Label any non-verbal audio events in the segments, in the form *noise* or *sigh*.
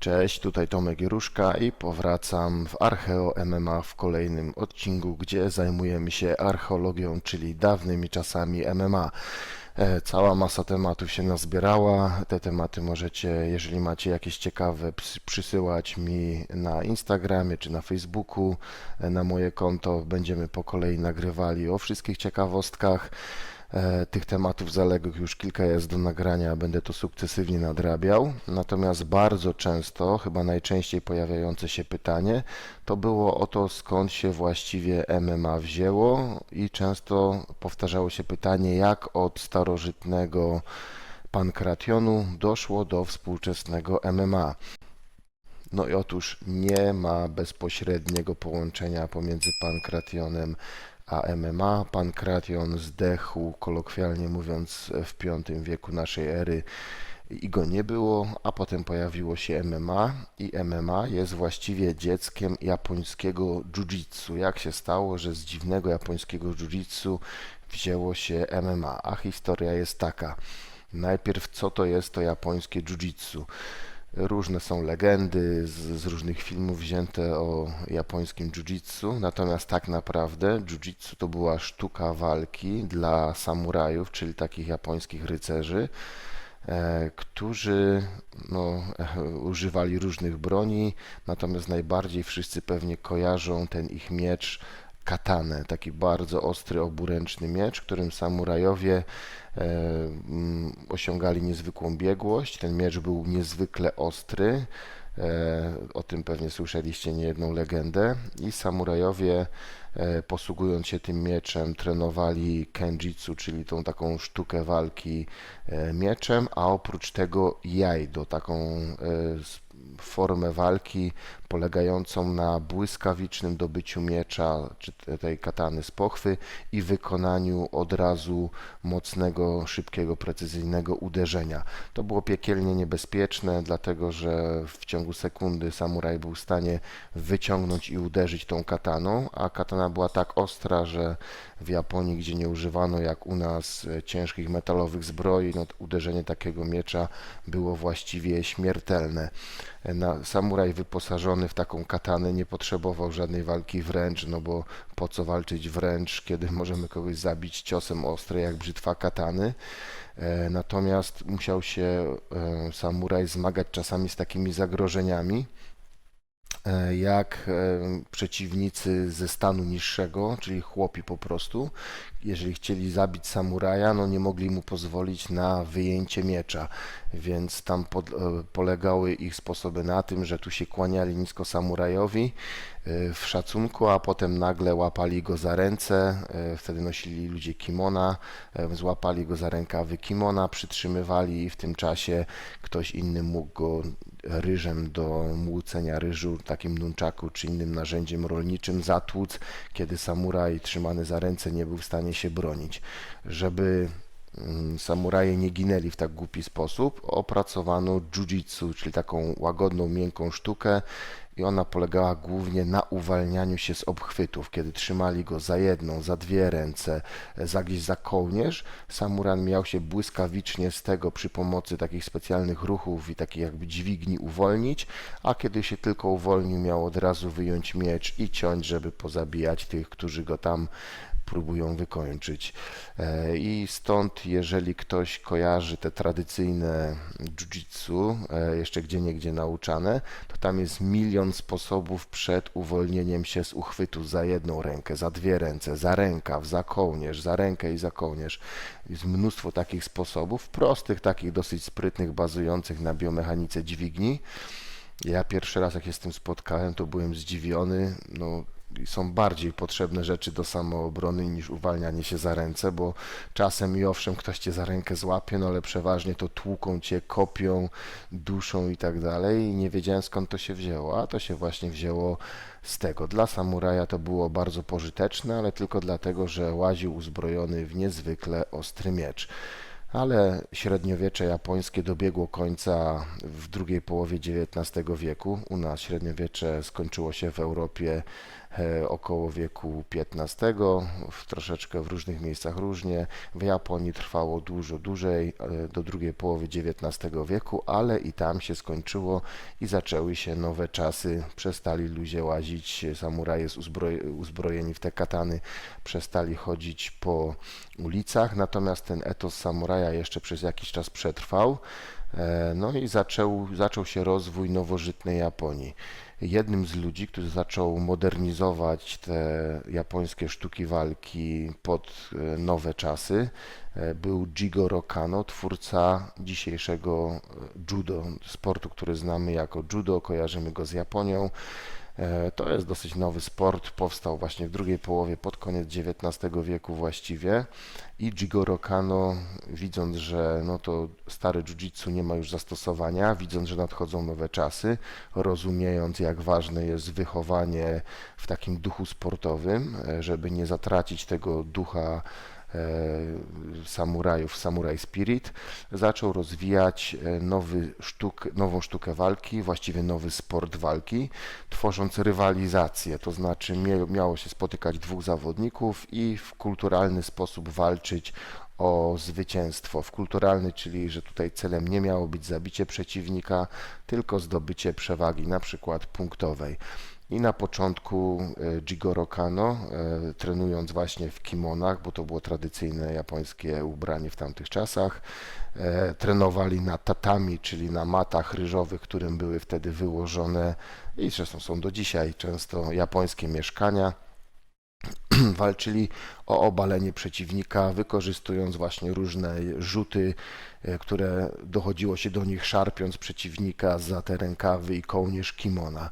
Cześć, tutaj Tomek Jeruszka i powracam w Archeo MMA w kolejnym odcinku, gdzie zajmujemy się archeologią, czyli dawnymi czasami MMA. E, Cała masa tematów się nazbierała. Te tematy możecie, jeżeli macie jakieś ciekawe, przysyłać mi na Instagramie czy na Facebooku, e, na moje konto. Będziemy po kolei nagrywali o wszystkich ciekawostkach. E, Tych tematów zaległych już kilka jest do nagrania, będę to sukcesywnie nadrabiał. Natomiast bardzo często, chyba najczęściej pojawiające się pytanie, to było o to, skąd się właściwie MMA wzięło i często powtarzało się pytanie, jak od starożytnego pankrationu doszło do współczesnego MMA. No i otóż nie ma bezpośredniego połączenia pomiędzy pankrationem a MMA. Pankration zdechł, kolokwialnie mówiąc, w V wieku naszej ery i go nie było, a potem pojawiło się MMA i MMA jest właściwie dzieckiem japońskiego jiu-jitsu. Jak się stało, że z dziwnego japońskiego jiu-jitsu wzięło się MMA? A historia jest taka. Najpierw co to jest to japońskie jiu-jitsu? Różne są legendy z, z różnych filmów wzięte o japońskim jiu-jitsu, natomiast tak naprawdę jiu-jitsu to była sztuka walki dla samurajów, czyli takich japońskich rycerzy, e, którzy no, e, używali różnych broni, natomiast najbardziej wszyscy pewnie kojarzą ten ich miecz katanę, taki bardzo ostry, oburęczny miecz, którym samurajowie osiągali niezwykłą biegłość. Ten miecz był niezwykle ostry. E, o tym pewnie słyszeliście niejedną legendę. I samurajowie, e, posługując się tym mieczem, trenowali kenjitsu, czyli tą taką sztukę walki e, mieczem, a oprócz tego jaido, taką e, formę walki polegającą na błyskawicznym dobyciu miecza czy te- tej katany z pochwy i wykonaniu od razu mocnego, szybkiego, precyzyjnego uderzenia. To było piekielnie niebezpieczne, dlatego że w ciągu sekundy samuraj był w stanie wyciągnąć i uderzyć tą kataną, a katana była tak ostra, że w Japonii, gdzie nie używano jak u nas ciężkich metalowych zbroi, no, uderzenie takiego miecza było właściwie śmiertelne. Na, samuraj wyposażony w taką katanę nie potrzebował żadnej walki wręcz, no bo po co walczyć wręcz, kiedy możemy kogoś zabić ciosem ostrej jak brzytwa katany. E, Natomiast musiał się e, samuraj zmagać czasami z takimi zagrożeniami, jak e, przeciwnicy ze stanu niższego, czyli chłopi po prostu. Jeżeli chcieli zabić samuraja, no nie mogli mu pozwolić na wyjęcie miecza, więc tam pod, e, polegały ich sposoby na tym, że tu się kłaniali nisko samurajowi e, w szacunku, a potem nagle łapali go za ręce, e, wtedy nosili ludzie kimona, e, złapali go za rękawy kimona, przytrzymywali i w tym czasie ktoś inny mógł go ryżem do młócenia ryżu, takim nunchaku czy innym narzędziem rolniczym zatłuc, kiedy samuraj trzymany za ręce nie był w stanie się bronić. Żeby mm, samuraje nie ginęli w tak głupi sposób, opracowano jiu-jitsu, czyli taką łagodną, miękką sztukę i ona polegała głównie na uwalnianiu się z obchwytów. Kiedy trzymali go za jedną, za dwie ręce, e, za gdzieś za kołnierz, samuran miał się błyskawicznie z tego przy pomocy takich specjalnych ruchów i takich jakby dźwigni uwolnić, a kiedy się tylko uwolnił, miał od razu wyjąć miecz i ciąć, żeby pozabijać tych, którzy go tam próbują wykończyć. E, I stąd, jeżeli ktoś kojarzy te tradycyjne jiu-jitsu, e, jeszcze gdzie niegdzie nauczane, to tam jest milion sposobów przed uwolnieniem się z uchwytu za jedną rękę, za dwie ręce, za rękaw, za kołnierz, za rękę i za kołnierz. Jest mnóstwo takich sposobów, prostych, takich dosyć sprytnych, bazujących na biomechanice dźwigni. Ja pierwszy raz jak się z tym spotkałem, to byłem zdziwiony. No, są bardziej potrzebne rzeczy do samoobrony niż uwalnianie się za ręce, bo czasem i owszem ktoś cię za rękę złapie, no ale przeważnie to tłuką cię, kopią, duszą i tak dalej. I nie wiedziałem skąd to się wzięło, a to się właśnie wzięło z tego. Dla samuraja to było bardzo pożyteczne, ale tylko dlatego, że łaził uzbrojony w niezwykle ostry miecz. ale średniowiecze japońskie dobiegło końca w drugiej połowie XIX wieku. U nas średniowiecze skończyło się w Europie około wieku XV, w troszeczkę w różnych miejscach różnie. W Japonii trwało dużo dłużej, e, do drugiej połowy XIX wieku, ale i tam się skończyło i zaczęły się nowe czasy. Przestali ludzie łazić, samuraje uzbrojeni w te katany, przestali chodzić po ulicach, natomiast ten etos samuraja jeszcze przez jakiś czas przetrwał. E, No i zaczął, zaczął się rozwój nowożytnej Japonii. Jednym z ludzi, który zaczął modernizować te japońskie sztuki walki pod e, nowe czasy, e, był Jigoro Kano, twórca dzisiejszego e, judo, sportu, który znamy jako judo, kojarzymy go z Japonią. E, To jest dosyć nowy sport, powstał właśnie w drugiej połowie, pod koniec XIX wieku właściwie. I Jigoro Kano, widząc, że no to stare jiu-jitsu nie ma już zastosowania, widząc, że nadchodzą nowe czasy, rozumiejąc jak ważne jest wychowanie w takim duchu sportowym, e, żeby nie zatracić tego ducha samurajów, Samurai Spirit, zaczął rozwijać e, nowy sztuk, nową sztukę walki, właściwie nowy sport walki, tworząc rywalizację, to znaczy miało się spotykać dwóch zawodników i w kulturalny sposób walczyć o zwycięstwo. W kulturalny, czyli że tutaj celem nie miało być zabicie przeciwnika, tylko zdobycie przewagi, na przykład punktowej. I na początku e, Jigoro Kano, e, trenując właśnie w kimonach, bo to było tradycyjne japońskie ubranie w tamtych czasach, e, trenowali na tatami, czyli na matach ryżowych, którym były wtedy wyłożone i zresztą są do dzisiaj często japońskie mieszkania. *clears throat* Walczyli o obalenie przeciwnika, wykorzystując właśnie różne rzuty, e, które dochodziło się do nich szarpiąc przeciwnika za te rękawy i kołnierz kimona.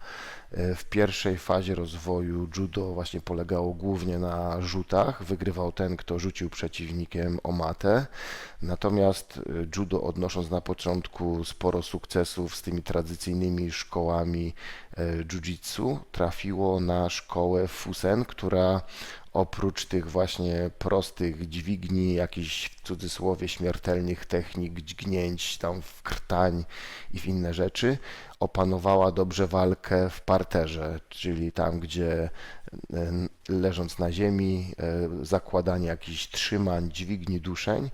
E, W pierwszej fazie rozwoju judo właśnie polegało głównie na rzutach. Wygrywał ten, kto rzucił przeciwnikiem o matę. Natomiast e, judo odnosząc na początku sporo sukcesów z tymi tradycyjnymi szkołami jiu-jitsu, trafiło na szkołę Fusen, która oprócz tych właśnie prostych dźwigni, jakichś w cudzysłowie śmiertelnych technik dźgnięć tam w krtań i w inne rzeczy, opanowała dobrze walkę w parterze, czyli tam, gdzie e, leżąc na ziemi, e, zakładanie jakichś trzymań, dźwigni, duszeń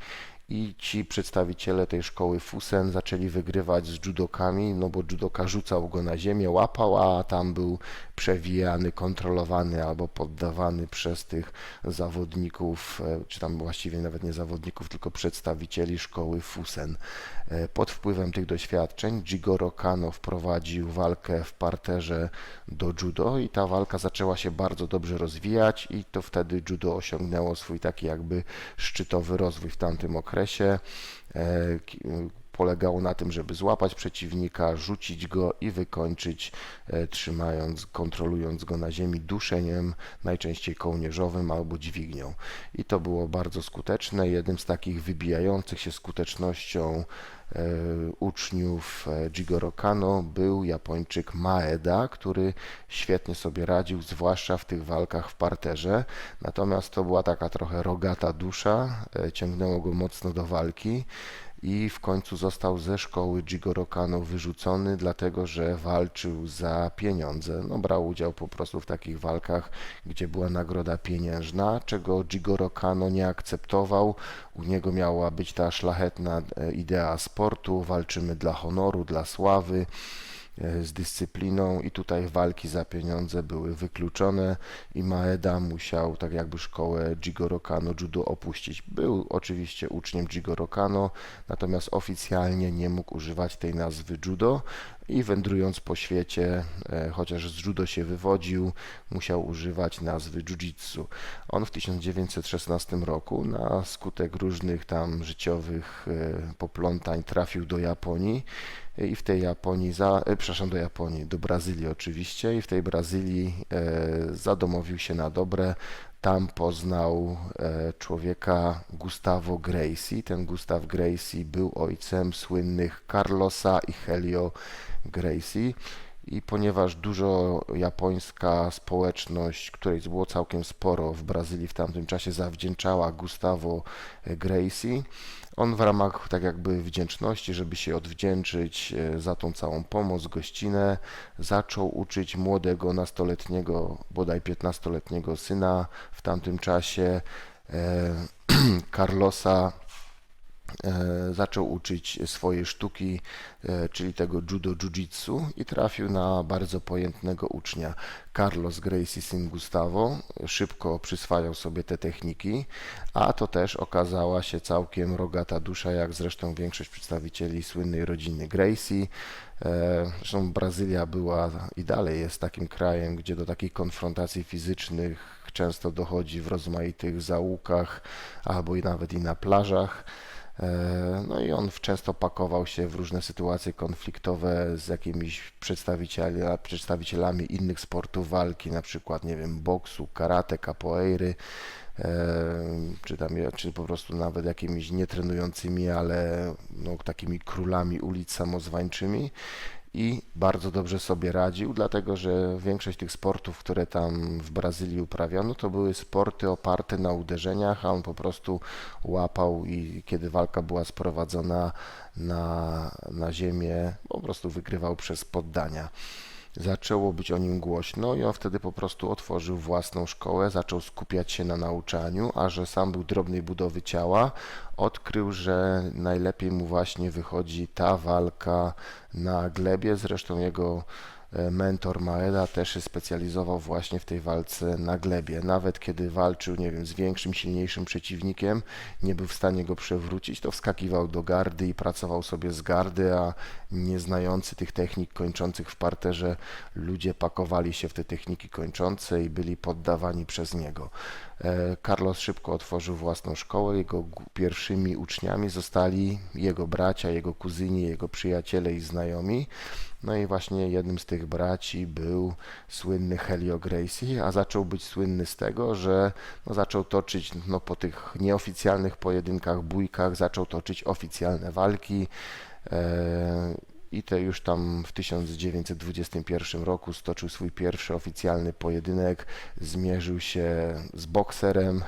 i ci przedstawiciele tej szkoły Fusen zaczęli wygrywać z judokami, no bo judoka rzucał go na ziemię, łapał, a tam był przewijany, kontrolowany albo poddawany przez tych zawodników, e, czy tam właściwie nawet nie zawodników, tylko przedstawicieli szkoły Fusen. E, Pod wpływem tych doświadczeń Jigoro Kano wprowadził walkę w parterze do judo i ta walka zaczęła się bardzo dobrze rozwijać i to wtedy judo osiągnęło swój taki jakby szczytowy rozwój w tamtym okresie. Polegało na tym, żeby złapać przeciwnika, rzucić go i wykończyć, e, trzymając, kontrolując go na ziemi duszeniem, najczęściej kołnierzowym albo dźwignią. I to było bardzo skuteczne. Jednym z takich wybijających się skutecznością e, uczniów e, Jigoro Kano był Japończyk Maeda, który świetnie sobie radził, zwłaszcza w tych walkach w parterze. Natomiast to była taka trochę rogata dusza, ciągnęło go mocno do walki i w końcu został ze szkoły Jigoro Kano wyrzucony, dlatego że walczył za pieniądze. No, brał udział po prostu w takich walkach, gdzie była nagroda pieniężna, czego Jigoro Kano nie akceptował. U niego miała być ta szlachetna e, idea sportu, walczymy dla honoru, dla sławy z dyscypliną i tutaj walki za pieniądze były wykluczone i Maeda musiał tak jakby szkołę Jigoro Kano Judo opuścić. Był oczywiście uczniem Jigoro Kano, natomiast oficjalnie nie mógł używać tej nazwy judo i wędrując po świecie, e, chociaż z judo się wywodził, musiał używać nazwy jiu-jitsu. On w 1916 roku na skutek różnych tam życiowych e, poplątań trafił do Japonii i w tej Japonii, za, e, przepraszam, do Japonii, do Brazylii oczywiście i w tej Brazylii e, zadomowił się na dobre. Tam poznał e, człowieka Gustavo Gracie. Ten Gustav Gracie był ojcem słynnych Carlosa i Helio Gracie. I ponieważ dużo japońska społeczność, której było całkiem sporo w Brazylii w tamtym czasie, zawdzięczała Gustavo Gracie, On w ramach tak jakby wdzięczności, żeby się odwdzięczyć e, za tą całą pomoc, gościnę, zaczął uczyć młodego nastoletniego, bodaj 15-letniego syna w tamtym czasie, e, *clears throat* Carlosa, zaczął uczyć swojej sztuki, e, czyli tego judo jiu-jitsu i trafił na bardzo pojętnego ucznia. Carlos Gracie syn Gustavo szybko przyswajał sobie te techniki, a to też okazała się całkiem rogata dusza, jak zresztą większość przedstawicieli słynnej rodziny Gracie. E, Zresztą Brazylia była i dalej jest takim krajem, gdzie do takich konfrontacji fizycznych często dochodzi w rozmaitych zaułkach albo i nawet i na plażach. E, No i on często pakował się w różne sytuacje konfliktowe z jakimiś przedstawicielami innych sportów walki, na przykład, nie wiem, boksu, karate, capoeiry, e, czy tam, czy po prostu nawet jakimiś nietrenującymi, ale no, takimi królami ulic samozwańczymi i bardzo dobrze sobie radził, dlatego że większość tych sportów, które tam w Brazylii uprawiano, to były sporty oparte na uderzeniach, a on po prostu łapał i kiedy walka była sprowadzona na, na ziemię, po prostu wygrywał przez poddania. Zaczęło być o nim głośno i on wtedy po prostu otworzył własną szkołę, zaczął skupiać się na nauczaniu, a że sam był drobnej budowy ciała, odkrył, że najlepiej mu właśnie wychodzi ta walka na glebie. Zresztą jego mentor Maeda też się specjalizował właśnie w tej walce na glebie. Nawet kiedy walczył, nie wiem, z większym, silniejszym przeciwnikiem, nie był w stanie go przewrócić, to wskakiwał do gardy i pracował sobie z gardy, a nieznający tych technik kończących w parterze ludzie pakowali się w te techniki kończące i byli poddawani przez niego. E, Carlos szybko otworzył własną szkołę. Jego pierwszymi uczniami zostali jego bracia, jego kuzyni, jego przyjaciele i znajomi. No i właśnie jednym z tych braci był słynny Helio Gracie, a zaczął być słynny z tego, że no, zaczął toczyć no, po tych nieoficjalnych pojedynkach, bójkach, zaczął toczyć oficjalne walki. E, i te już tam w 1921 roku stoczył swój pierwszy oficjalny pojedynek, zmierzył się z bokserem,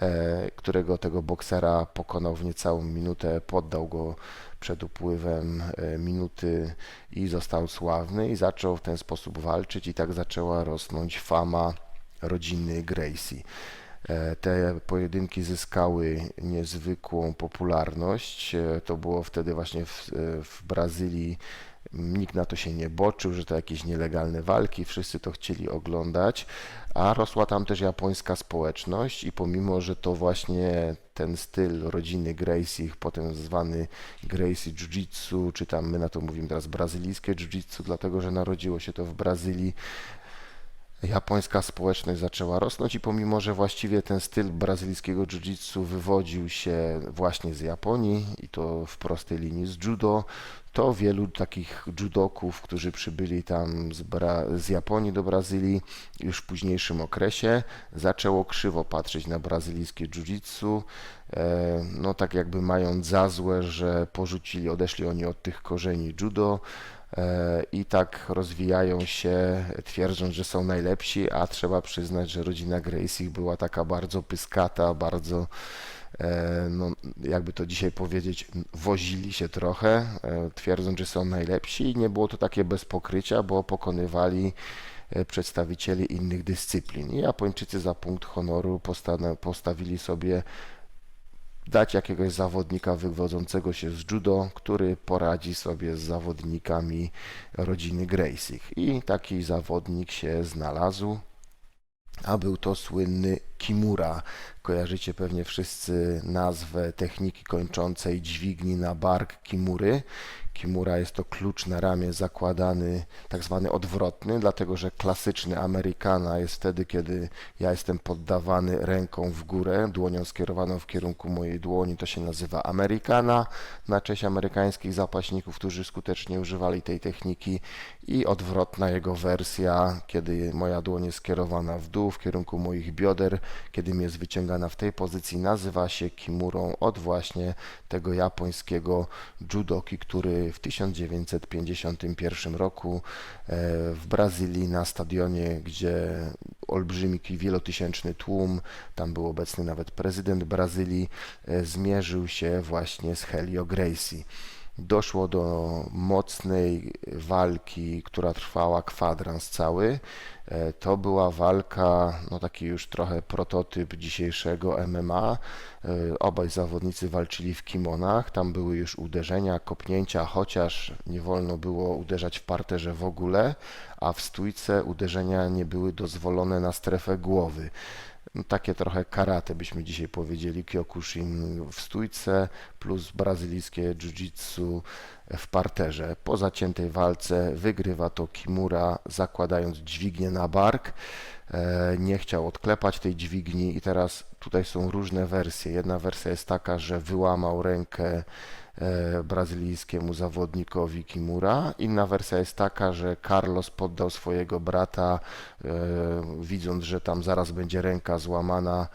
e, którego tego boksera pokonał w niecałą minutę, poddał go przed upływem e, minuty i został sławny i zaczął w ten sposób walczyć i tak zaczęła rosnąć fama rodziny Gracie. E, Te pojedynki zyskały niezwykłą popularność. E, To było wtedy właśnie w, w Brazylii. Nikt na to się nie boczył, że to jakieś nielegalne walki, wszyscy to chcieli oglądać, a rosła tam też japońska społeczność i pomimo, że to właśnie ten styl rodziny Gracie, potem zwany Gracie Jiu-Jitsu, czy tam my na to mówimy teraz brazylijskie Jiu-Jitsu, dlatego że narodziło się to w Brazylii, japońska społeczność zaczęła rosnąć i pomimo, że właściwie ten styl brazylijskiego jiu-jitsu wywodził się właśnie z Japonii i to w prostej linii z judo, to wielu takich judoków, którzy przybyli tam z, Bra- z Japonii do Brazylii już w późniejszym okresie, zaczęło krzywo patrzeć na brazylijskie jiu-jitsu, e, no tak jakby mając za złe, że porzucili, odeszli oni od tych korzeni judo, E, i tak rozwijają się, twierdząc, że są najlepsi, a trzeba przyznać, że rodzina Gracie była taka bardzo pyskata, bardzo, no, jakby to dzisiaj powiedzieć, wozili się trochę, e, twierdząc, że są najlepsi i nie było to takie bez pokrycia, bo pokonywali e, przedstawicieli innych dyscyplin. I Japończycy za punkt honoru postawili sobie dać jakiegoś zawodnika wywodzącego się z judo, który poradzi sobie z zawodnikami rodziny Gracie. I taki zawodnik się znalazł, a był to słynny Kimura. Kojarzycie pewnie wszyscy nazwę techniki kończącej dźwigni na bark Kimury. Kimura jest to klucz na ramię zakładany, tak zwany odwrotny, dlatego że klasyczny Amerykana jest wtedy, kiedy ja jestem poddawany ręką w górę, dłonią skierowaną w kierunku mojej dłoni, to się nazywa Amerykana, na cześć amerykańskich zapaśników, którzy skutecznie używali tej techniki. I odwrotna jego wersja, kiedy moja dłoń jest skierowana w dół, w kierunku moich bioder, kiedy mi jest wyciągana w tej pozycji, nazywa się kimurą od właśnie tego japońskiego judoki, który w 1951 roku e, w Brazylii na stadionie, gdzie olbrzymi wielotysięczny tłum, tam był obecny nawet prezydent Brazylii, e, zmierzył się właśnie z Helio Gracie. Doszło do mocnej walki, która trwała kwadrans cały. E, To była walka, no taki już trochę prototyp dzisiejszego MMA. E, Obaj zawodnicy walczyli w kimonach, tam były już uderzenia, kopnięcia, chociaż nie wolno było uderzać w parterze w ogóle, a w stójce uderzenia nie były dozwolone na strefę głowy. No, takie trochę karate byśmy dzisiaj powiedzieli, Kyokushin w stójce plus brazylijskie jiu-jitsu w parterze. Po zaciętej walce wygrywa to Kimura zakładając dźwignię na bark. E, Nie chciał odklepać tej dźwigni i teraz tutaj są różne wersje. Jedna wersja jest taka, że wyłamał rękę brazylijskiemu zawodnikowi Kimura. Inna wersja jest taka, że Carlos poddał swojego brata, e, widząc, że tam zaraz będzie ręka złamana.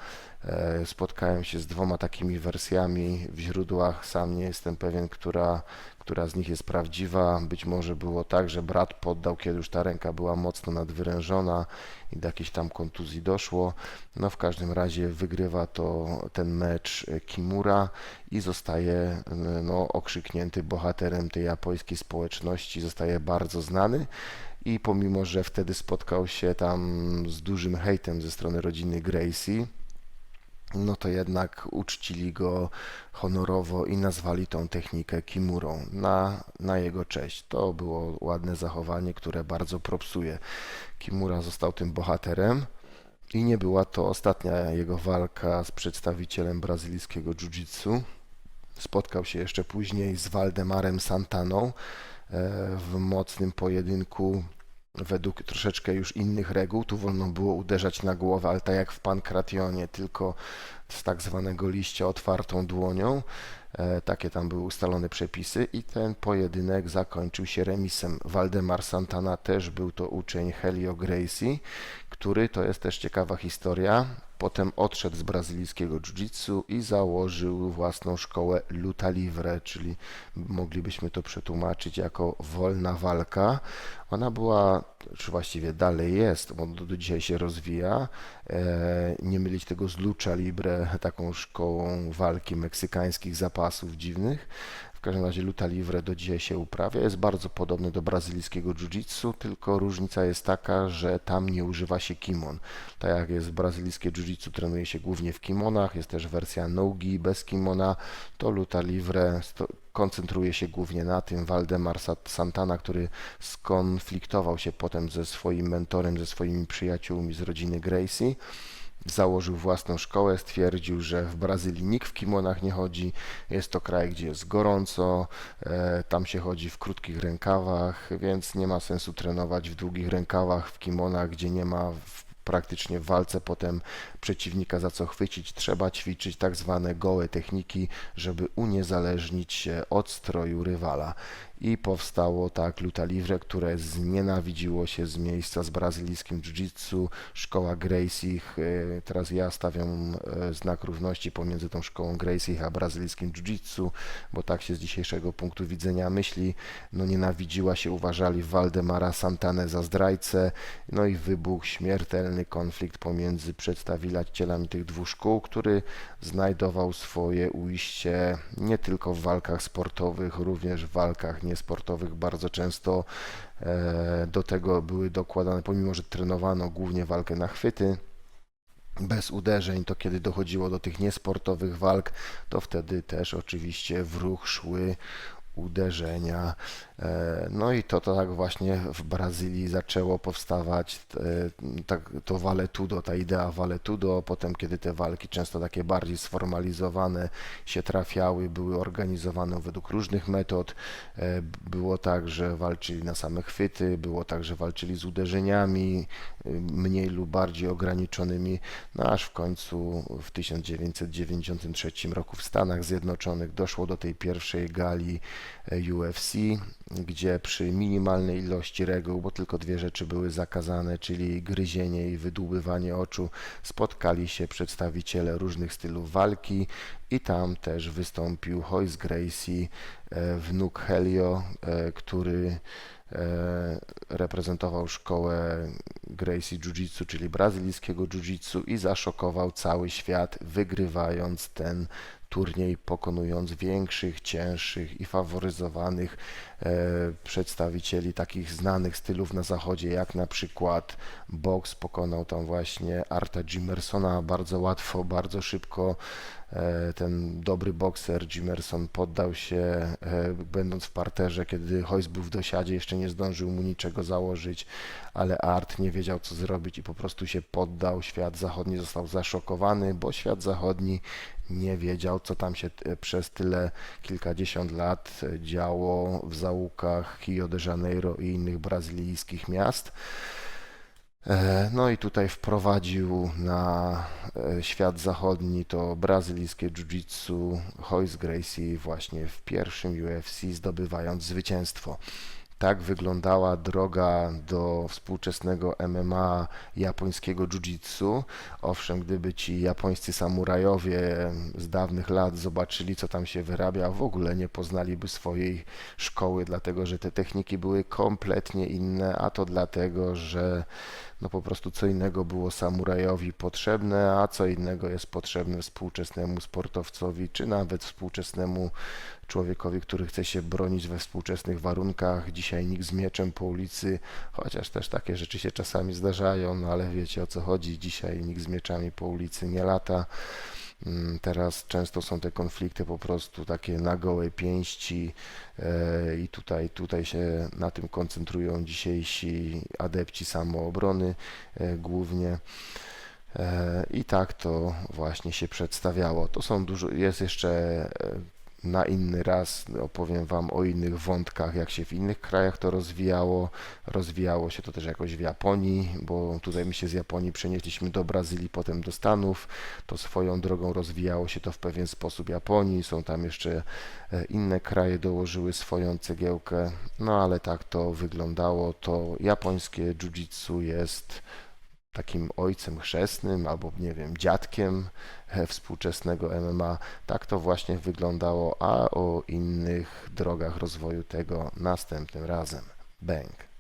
E, Spotkałem się z dwoma takimi wersjami w źródłach. Sam nie jestem pewien, która, która z nich jest prawdziwa. Być może było tak, że brat poddał, kiedy już ta ręka była mocno nadwyrężona i do jakiejś tam kontuzji doszło. No w każdym razie wygrywa to ten mecz Kimura i zostaje no, okrzyknięty bohaterem tej japońskiej społeczności, zostaje bardzo znany. I pomimo, że wtedy spotkał się tam z dużym hejtem ze strony rodziny Gracie, no to jednak uczcili go honorowo i nazwali tą technikę Kimurą na, na jego cześć. To było ładne zachowanie, które bardzo propsuje. Kimura został tym bohaterem i nie była to ostatnia jego walka z przedstawicielem brazylijskiego jiu-jitsu. Spotkał się jeszcze później z Waldemarem Santaną e, w mocnym pojedynku według troszeczkę już innych reguł. Tu wolno było uderzać na głowę, ale tak jak w Pankrationie, tylko z tak zwanego liścia otwartą dłonią. E, Takie tam były ustalone przepisy i ten pojedynek zakończył się remisem. Waldemar Santana też był to uczeń Helio Gracie, który, to jest też ciekawa historia, potem odszedł z brazylijskiego jiu-jitsu i założył własną szkołę Luta Livre, czyli moglibyśmy to przetłumaczyć jako wolna walka. Ona była, czy właściwie dalej jest, do, do dzisiaj się rozwija. E, nie mylić tego z Lucha Libre, taką szkołą walki meksykańskich zapasów dziwnych. Każdym razie luta livre do dzisiaj się uprawia. Jest bardzo podobny do brazylijskiego jiu-jitsu, tylko różnica jest taka, że tam nie używa się kimon. Tak jak jest brazylijskie jiu-jitsu, trenuje się głównie w kimonach, jest też wersja no-gi bez kimona, to luta livre koncentruje się głównie na tym. Waldemar Santana, który skonfliktował się potem ze swoim mentorem, ze swoimi przyjaciółmi z rodziny Gracie, założył własną szkołę, stwierdził, że w Brazylii nikt w kimonach nie chodzi, jest to kraj, gdzie jest gorąco, e, tam się chodzi w krótkich rękawach, więc nie ma sensu trenować w długich rękawach, w kimonach, gdzie nie ma praktycznie w walce potem przeciwnika za co chwycić. Trzeba ćwiczyć tak zwane gołe techniki, żeby uniezależnić się od stroju rywala. I powstało tak Luta Livre, które znienawidziło się z miejsca z brazylijskim jiu-jitsu, szkoła Gracie. e, Teraz ja stawiam e, znak równości pomiędzy tą szkołą Gracie a brazylijskim jiu-jitsu, bo tak się z dzisiejszego punktu widzenia myśli. No nienawidziła się, uważali Waldemara Santanę za zdrajcę, no i wybuchł śmiertelny konflikt pomiędzy przedstawicielami tych dwóch szkół, który znajdował swoje ujście nie tylko w walkach sportowych, również w walkach niesportowych. Bardzo często e, do tego były dokładane, pomimo że trenowano głównie walkę na chwyty, bez uderzeń, to kiedy dochodziło do tych niesportowych walk, to wtedy też oczywiście w ruch szły uderzenia. E, No i to, to tak właśnie w Brazylii zaczęło powstawać e, tak, to valetudo, ta idea valetudo. Potem, kiedy te walki często takie bardziej sformalizowane się trafiały, były organizowane według różnych metod. E, Było tak, że walczyli na same chwyty, było tak, że walczyli z uderzeniami, mniej lub bardziej ograniczonymi, no aż w końcu w 1993 roku w Stanach Zjednoczonych doszło do tej pierwszej gali UFC, gdzie przy minimalnej ilości reguł, bo tylko dwie rzeczy były zakazane, czyli gryzienie i wydłubywanie oczu, spotkali się przedstawiciele różnych stylów walki i tam też wystąpił Hoyce Gracie, e, wnuk Helio, e, który reprezentował szkołę Gracie Jiu-Jitsu, czyli brazylijskiego Jiu-Jitsu i zaszokował cały świat, wygrywając ten turniej, pokonując większych, cięższych i faworyzowanych e, przedstawicieli takich znanych stylów na zachodzie, jak na przykład boks pokonał tam właśnie Arta Jimersona bardzo łatwo, bardzo szybko. E, Ten dobry bokser Jimerson poddał się, e, będąc w parterze, kiedy Hoyce był w dosiadzie, jeszcze nie zdążył mu niczego założyć, ale Art nie wiedział, co zrobić i po prostu się poddał. Świat zachodni został zaszokowany, bo świat zachodni nie wiedział, co tam się e, przez tyle kilkadziesiąt lat działo w zaułkach Rio de Janeiro i innych brazylijskich miast. E, No i tutaj wprowadził na e, świat zachodni to brazylijskie jiu-jitsu Royce Gracie właśnie w pierwszym UFC zdobywając zwycięstwo. Tak wyglądała droga do współczesnego MMA japońskiego jiu-jitsu. Owszem, gdyby ci japońscy samurajowie z dawnych lat zobaczyli, co tam się wyrabia, w ogóle nie poznaliby swojej szkoły, dlatego że te techniki były kompletnie inne, a to dlatego, że no po prostu co innego było samurajowi potrzebne, a co innego jest potrzebne współczesnemu sportowcowi, czy nawet współczesnemu człowiekowi, który chce się bronić we współczesnych warunkach. Dzisiaj nikt z mieczem po ulicy, chociaż też takie rzeczy się czasami zdarzają, no ale wiecie o co chodzi. Dzisiaj nikt z mieczami po ulicy nie lata. Mm, Teraz często są te konflikty po prostu takie na gołej pięści e, i tutaj, tutaj się na tym koncentrują dzisiejsi adepci samoobrony e, głównie. E, I tak to właśnie się przedstawiało. To są dużo, jest jeszcze na inny raz opowiem Wam o innych wątkach, jak się w innych krajach to rozwijało. Rozwijało się to też jakoś w Japonii, bo tutaj my się z Japonii przenieśliśmy do Brazylii, potem do Stanów. To swoją drogą rozwijało się to w pewien sposób Japonii. Są tam jeszcze e, inne kraje, dołożyły swoją cegiełkę. No ale tak to wyglądało. To japońskie jiu-jitsu jest takim ojcem chrzestnym albo nie wiem, dziadkiem e, współczesnego MMA. Tak to właśnie wyglądało, a o innych drogach rozwoju tego następnym razem. Bęk.